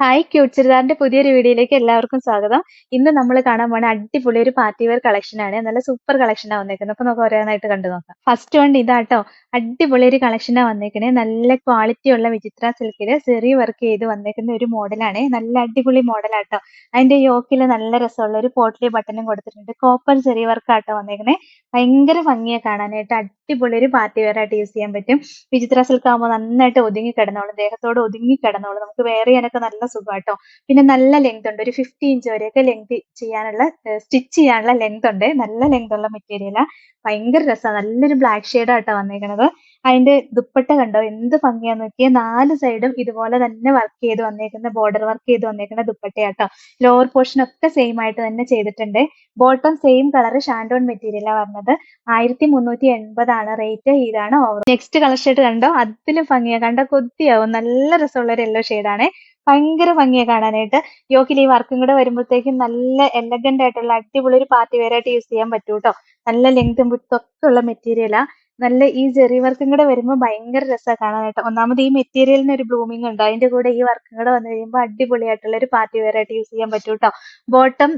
Hi cute ചുരിദാറിന്റെ പുതിയൊരു വീഡിയോയിലേക്ക് എല്ലാവർക്കും സ്വാഗതം. ഇന്ന് നമ്മൾ കാണാൻ പോണ അടിപൊളി ഒരു പാർട്ടി വെയർ കളക്ഷൻ ആണ്. നല്ല സൂപ്പർ കളക്ഷനാണ് വന്നേക്കുന്നത് അപ്പൊ നമുക്ക് ഓരോന്നായിട്ട് കണ്ടു നോക്കാം. ഫസ്റ്റ് വൺ ഇതാട്ടോ. അടിപൊളി ഒരു കളക്ഷനാണ് വന്നേക്കുന്നത് നല്ല ക്വാളിറ്റി ഉള്ള വിചിത്ര സിൽക്കിൽ സെറി വർക്ക് ചെയ്ത് വന്നേക്കുന്ന ഒരു മോഡലാണ് നല്ല അടിപൊളി മോഡലാട്ടോ അതിന്റെ യോക്കിൽ നല്ല രസമുള്ള ഒരു പോട്ട്ലി ബട്ടനും കൊടുത്തിട്ടുണ്ട്. കോപ്പർ സെറി വർക്ക് ആട്ടോ വന്നേക്കുന്നത് ഭയങ്കര ഭംഗിയെ കാണാനായിട്ട് അടിപൊളി ഒരു പാർട്ടി വെയർ ആയിട്ട് യൂസ് ചെയ്യാൻ പറ്റും. വിചിത്ര സിൽക്ക് ആകുമ്പോൾ നന്നായിട്ട് ഒതുങ്ങി കിടന്നോളും. ദേഹത്തോട് ഒതുങ്ങി കിടന്നോളും. നമുക്ക് വേറെ ചെയ്യാനൊക്കെ നല്ല സുഖാട്ടോ. പിന്നെ നല്ല ലെങ്ത് ഉണ്ട്. ഒരു ഫിഫ്റ്റി ഇഞ്ച് വരെയൊക്കെ ലെങ്ത് ചെയ്യാനുള്ള സ്റ്റിച്ച് ചെയ്യാനുള്ള ലെങ്ത് ഉണ്ട്. നല്ല ലെങ്ത് ഉള്ള മെറ്റീരിയല ഭയങ്കര രസമാണ് നല്ലൊരു ബ്ലാക്ക് ഷെയ്ഡാട്ടോ വന്നേക്കണത്. അതിന്റെ ദുപ്പട്ട കണ്ടോ? എന്ത് ഭംഗിയാന്ന് നോക്കിയാൽ നാല് സൈഡും ഇതുപോലെ തന്നെ വർക്ക് ചെയ്ത് വന്നേക്കുന്ന ബോർഡർ വർക്ക് ചെയ്ത് വന്നേക്കുന്ന ദുപ്പട്ടയാട്ടോ. ലോവർ പോർഷൻ ഒക്കെ സെയിം ആയിട്ട് തന്നെ ചെയ്തിട്ടുണ്ട്. ബോട്ടം സെയിം കളർ ഷാൻഡോൺ മെറ്റീരിയലാണ് വരുന്നത് ആയിരത്തി മുന്നൂറ്റി എൺപതാണ് റേറ്റ് ഇതാണ് ഓവർ നെക്സ്റ്റ് കളർ ഷെയ്ഡ് കണ്ടോ? അതിലും ഭംഗിയാ. കണ്ടോ? കൊത്തിയാവും നല്ല രസമുള്ള ഒരു യെല്ലോ ഷെയ്ഡാണ് ഭയങ്കര ഭംഗിയാ കാണാനായിട്ട്. യോക്കിൽ ഈ വർക്കും കൂടെ വരുമ്പോഴത്തേക്കും നല്ല എലഗന്റ് ആയിട്ടുള്ള അടിപൊളി ഒരു പാർട്ടി വെയർ ആയിട്ട് യൂസ് ചെയ്യാൻ പറ്റൂട്ടോ. നല്ല ലെങ്തും വിഡ്ത്തും ഒക്കെ ഉള്ള മെറ്റീരിയലാ നല്ല ഈ ജെറി വർക്കും കൂടെ വരുമ്പോൾ ഭയങ്കര രസമാണ് കാണാനായിട്ട് ഒന്നാമത് ഈ മെറ്റീരിയലിന് ഒരു ബ്ലൂമിംഗ് ഉണ്ട്? അതിന്റെ കൂടെ ഈ വർക്കും കൂടെ വന്നു കഴിയുമ്പോൾ അടിപൊളിയായിട്ടുള്ള ഒരു പാർട്ടി വെയർ ആയിട്ട് യൂസ് ചെയ്യാൻ പറ്റും കേട്ടോ ബോട്ടം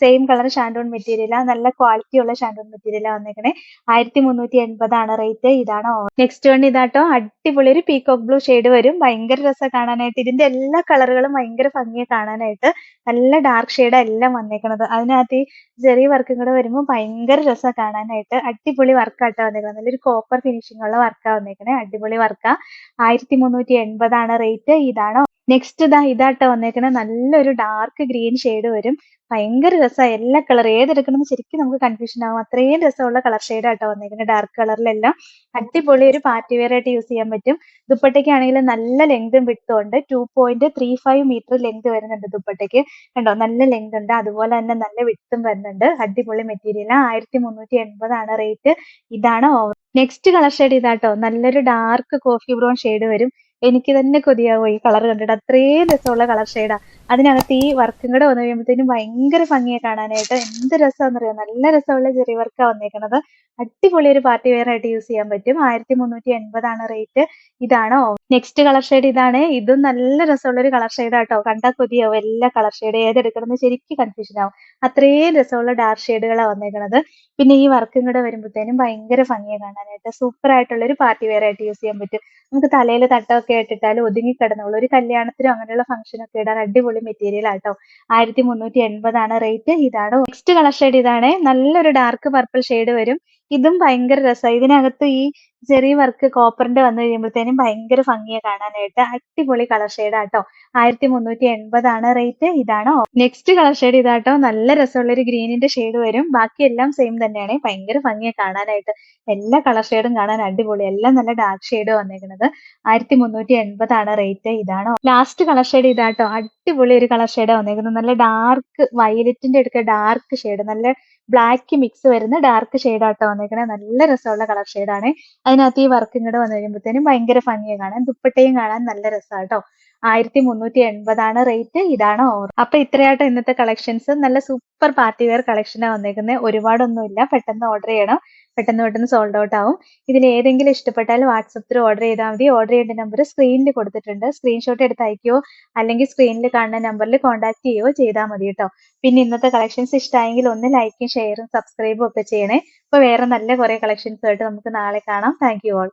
സെയിം കളർ ഷാൻഡോൺ മെറ്റീരിയലാ നല്ല ക്വാളിറ്റി ഉള്ള ഷാൻഡോൺ മെറ്റീരിയലാ വന്നേക്കണേ. ആയിരത്തി മുന്നൂറ്റി എൺപതാണ് റേറ്റ് ഇതാണ് നെക്സ്റ്റ് വൺ ഇതാട്ടോ. അടിപൊളി ഒരു പീകോക്ക് ബ്ലൂ ഷെയ്ഡ് വരും. ഭയങ്കര രസം കാണാനായിട്ട്. ഇതിന്റെ എല്ലാ കളറുകളും ഭയങ്കര ഭംഗിയെ കാണാനായിട്ട്. നല്ല ഡാർക്ക് ഷെയ്ഡ് എല്ലാം വന്നേക്കണത്. അതിനകത്ത് ഈ ചെറിയ വർക്കും കൂടെ വരുമ്പോൾ ഭയങ്കര രസമാണ് കാണാനായിട്ട്. അടിപൊളി വർക്കാട്ടോ വന്നേക്കുന്നത് നല്ലൊരു കോപ്പർ ഫിനിഷിംഗ് ഉള്ള വർക്കാണ് വന്നേക്കണേ. അടിപൊളി വർക്കാ ആയിരത്തി മുന്നൂറ്റി എൺപതാണ് റേറ്റ് ഇതാണ് നെക്സ്റ്റ് ഇതാ ഇതാട്ടോ വന്നേക്കണേ. നല്ലൊരു ഡാർക്ക് ഗ്രീൻ ഷെയ്ഡ് വരും. ഭയങ്കര രസമാണ് എല്ലാ കളർ ഏതെടുക്കണമെന്ന് ശരിക്കും നമുക്ക് കൺഫ്യൂഷൻ ആവും. അത്രയും രസമുള്ള കളർ ഷെയ്ഡ് ആട്ടോ ഡാർക്ക് കളറിലെല്ലാം അടിപൊളി ഒരു പാർട്ടി വെയർ ആയിട്ട് യൂസ് ചെയ്യാൻ പറ്റും. ദുപ്പട്ടയ്ക്കാണെങ്കിൽ നല്ല ലെങ്തും വിട്ടും ഉണ്ട്. Two point three five metre length വരുന്നുണ്ട് ദുപ്പട്ടയ്ക്ക്. കണ്ടോ? നല്ല ലെങ്ത് ഉണ്ട്. അതുപോലെ തന്നെ നല്ല വിട്ടും വരുന്നുണ്ട്. അടിപൊളി മെറ്റീരിയൽ ആയിരത്തി മുന്നൂറ്റി എൺപതാണ് റേറ്റ് ഇതാണ് നെക്സ്റ്റ് കളർ ഷെയ്ഡ് ഇതാട്ടോ. നല്ലൊരു ഡാർക്ക് കോഫി ബ്രൗൺ ഷെയ്ഡ് വരും. എനിക്ക് തന്നെ കൊതിയാവും ഈ കളർ കണ്ടിട്ട്. അത്രയും രസമുള്ള കളർ ഷെയ്ഡാ അതിനകത്ത് ഈ വർക്കും കൂടെ വന്നു കഴിയുമ്പോഴത്തേനും ഭയങ്കര ഭംഗിയെ കാണാനായിട്ട്. എന്ത് രസമാണെന്നറിയോ? നല്ല രസമുള്ള ചെറിയ വർക്കാണ് വന്നേക്കണത്. അടിപൊളി ഒരു പാർട്ടി വെയർ ആയിട്ട് യൂസ് ചെയ്യാൻ പറ്റും. ആയിരത്തി മുന്നൂറ്റി എൺപതാണ് റേറ്റ് ഇതാണ് നെക്സ്റ്റ് കളർ ഷെയ്ഡ് ഇതാണ്. ഇതും നല്ല രസമുള്ള ഒരു കളർ ഷെയ്ഡ് ആട്ടോ കണ്ടാൽ കൊതിയാവും. എല്ലാ കളർ ഷെയ്ഡ് ഏതെടുക്കണമെന്ന് ശരിക്കും കൺഫ്യൂഷൻ ആവും. അത്രയും രസമുള്ള ഡാർക്ക് ഷെയ്ഡുകളാണ് വന്നേക്കണത്. പിന്നെ ഈ വർക്കും കൂടെ വരുമ്പോഴത്തേനും ഭയങ്കര ഭംഗിയെ കാണാനായിട്ട്. സൂപ്പർ ആയിട്ടുള്ള ഒരു പാർട്ടി വെയർ ആയിട്ട് യൂസ് ചെയ്യാൻ പറ്റും. നമുക്ക് തലയിൽ തട്ടമൊക്കെ ഇട്ടിട്ടാൽ ഒതുങ്ങി ഒരു കല്യാണത്തിനോ അങ്ങനെയുള്ള ഫംഗ്ഷനൊക്കെ ഇടാൻ അടിപൊളി മെറ്റീരിയൽ ആട്ടോ. ആയിരത്തി മുന്നൂറ്റി എൺപതാണ് റേറ്റ് ഇതാണ് നെക്സ്റ്റ് കളർ ഷെയ്ഡ് ഇതാണ്. നല്ലൊരു ഡാർക്ക് പർപ്പിൾ ഷെയ്ഡ് വരും. ഇതും ഭയങ്കര രസമാണ് ഇതിനകത്ത് ഈ ചെറിയ വർക്ക് കോപ്പറിന്റെ വന്നു കഴിയുമ്പോഴത്തേനും ഭയങ്കര ഭംഗിയെ കാണാനായിട്ട്. അടിപൊളി കളർ ഷെയ്ഡ് ആട്ടോ ആയിരത്തി മുന്നൂറ്റി എൺപതാണ് റേറ്റ് ഇതാണ് നെക്സ്റ്റ് കളർ ഷെയ്ഡ് ഇതാട്ടോ നല്ല രസമുള്ള ഒരു ഗ്രീനിന്റെ ഷെയ്ഡ് വരും. ബാക്കി എല്ലാം സെയിം തന്നെയാണ്. ഭയങ്കര ഭംഗിയെ കാണാനായിട്ട്. എല്ലാ കളർ ഷെയ്ഡും കാണാൻ അടിപൊളി. എല്ലാം നല്ല ഡാർക്ക് ഷെയ്ഡ് വന്നേക്കുന്നത് ആയിരത്തി മുന്നൂറ്റി എൺപതാണ് റേറ്റ് ഇതാണ് ലാസ്റ്റ് കളർ ഷെയ്ഡ് ഇതാട്ടോ അടിപൊളി ഒരു കളർ ഷെയ്ഡ് വന്നേക്കുന്നത് നല്ല ഡാർക്ക് വയലറ്റിന്റെ അടുക്ക ഡാർക്ക് ഷെയ്ഡ് നല്ല ബ്ലാക്ക് മിക്സ് വരുന്ന ഡാർക്ക് ഷെയ്ഡ് ആട്ടോ വന്നേക്കണേ നല്ല രസമുള്ള കളർ ഷെയ്ഡാണ് അതിനകത്ത് ഈ വർക്കും കൂടെ വന്നു കഴിയുമ്പോഴത്തേനും ഭയങ്കര ഭംഗിയെ കാണാൻ. ദുപ്പട്ടയും കാണാൻ നല്ല രസമാട്ടോ ആയിരത്തി മുന്നൂറ്റി എൺപതാണ് റേറ്റ് ഇതാണ് ഓർ അപ്പൊ ഇത്രയായിട്ട് ഇന്നത്തെ കളക്ഷൻസ് നല്ല സൂപ്പർ പാർട്ടി വെയർ കളക്ഷനാണ് വന്നേക്കുന്നത് ഒരുപാടൊന്നുമില്ല. പെട്ടെന്ന് ഓർഡർ ചെയ്യണം. പെട്ടെന്ന് പെട്ടെന്ന് സോൾഡ് ഔട്ട് ആവും. ഇതിൽ ഏതെങ്കിലും ഇഷ്ടപ്പെട്ടാൽ വാട്സപ്പിൽ ഓർഡർ ചെയ്താൽ മതി. ഓർഡർ ചെയ്യേണ്ട നമ്പർ സ്ക്രീനിൽ കൊടുത്തിട്ടുണ്ട്. സ്ക്രീൻഷോട്ട് എടുത്ത് അയക്കുകയോ അല്ലെങ്കിൽ സ്ക്രീനിൽ കാണുന്ന നമ്പറിൽ കോൺടാക്ട് ചെയ്യുകയോ ചെയ്താൽ മതി കേട്ടോ പിന്നെ ഇന്നത്തെ കളക്ഷൻസ് ഇഷ്ടമായെങ്കിൽ ഒന്ന് ലൈക്കും ഷെയറും സബ്സ്ക്രൈബും ഒക്കെ ചെയ്യണേ. അപ്പോൾ വേറെ നല്ല കുറേ കളക്ഷൻസ് ആയിട്ട് നമുക്ക് നാളെ കാണാം. Thank you all